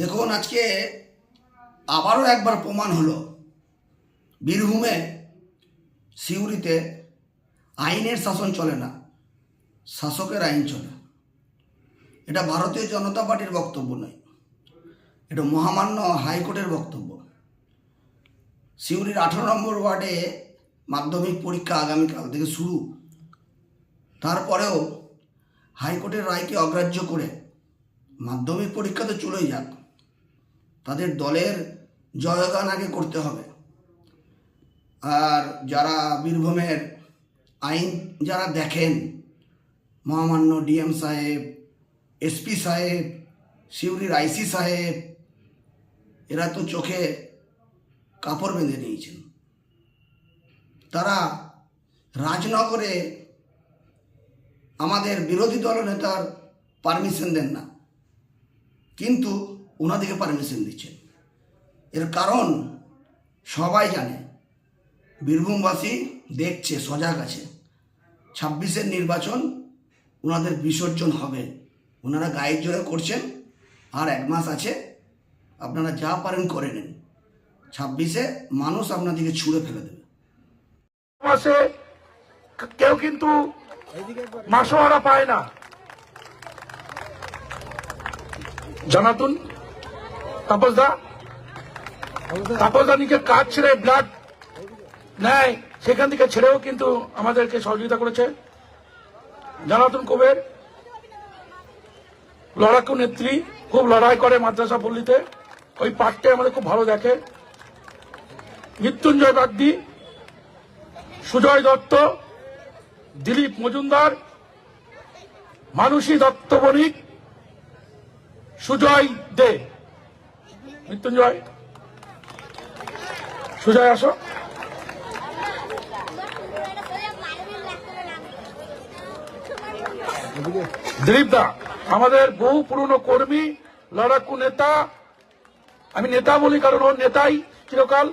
দেখুন আজকে আবারও একবার প্রমাণ হলো। বীরভূমে সিউড়িতে আইনের শাসন চলে না, শাসকের আইন চলে এটা ভারতীয় জনতা পার্টির বক্তব্য নয়, এটা মহামান্য হাইকোর্টের বক্তব্য। সিউড়ির আঠারো নম্বর ওয়ার্ডে মাধ্যমিক পরীক্ষা আগামীকাল থেকে শুরু। তারপরেও হাইকোর্টের রায়কে অগ্রাহ্য করে মাধ্যমিক পরীক্ষা তো চলেই যাক। তাদের দলের জয়গান আগে করতে হবে। আর যারা বীরভূমের আইন যারা দেখেন, মহামান্য ডিএম সাহেব এসপি সাহেব সিউড়ির আইসি সাহেব, এরা তো চোখে কাপড় বেঁধে নিয়েছেন। তারা রাজনগরে আমাদের বিরোধী দলনেতার পারমিশন দেন না। কিন্তু ওনাদেরকে পারমিশন দিচ্ছেন। এর কারণ সবাই জানে, বীরভূমবাসী দেখছে, সজাগ আছে। ছাব্বিশের নির্বাচন ওনাদের বিসর্জন হবে। ওনারা গায়ের জোরে করছেন, আর এক মাস আছে, আপনারা যা পারেন করে নিন। ছাব্বিশে মানুষ আপনাদেরকে ছুঁড়ে ফেলে দেবে। মাসে কেউ কিন্তু মাসোহারা পায় না। জানাতুন তাপসদা? তাপসদা নিজের কাজ ছেড়ে ব্লাড নেয়, সেখান থেকে ছেড়েও কিন্তু আমাদেরকে সহযোগিতা করেছে। জানাতুন কবের। লড়াকু নেত্রী, খুব লড়াই করে মাদ্রাসা পল্লীতে। ওই পাঠটাই আমাদের খুব ভালো দেখে। মৃত্যুঞ্জয় বাগদি, সুজয় দত্ত, দিলীপ মজুমদার, মানসী দত্ত বণিক, সুজয় দে। মৃত্যুঞ্জয় সুজয় আসো। দিলীপ দা আমাদের বহু পুরনো কর্মী, লড়াকু নেতা, আমি নেতা বলি কারণ ওর নেতাই চিরকাল।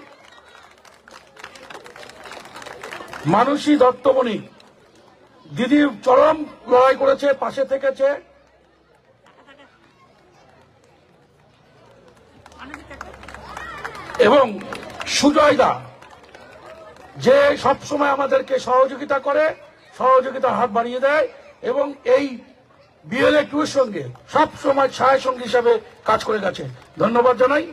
মানসী দত্তমণি দিদি চরম লড়াই করেছে, পাশে থেকেছে। এবং সুজয় দা যে সবসময় আমাদেরকে সহযোগিতা করে, সহযোগিতার হাত বাড়িয়ে দেয় এবং এই বিএলএ টুর সঙ্গে সবসময় সময় ছায়া সঙ্গী হিসাবে কাজ করে গেছে। ধন্যবাদ জানাই।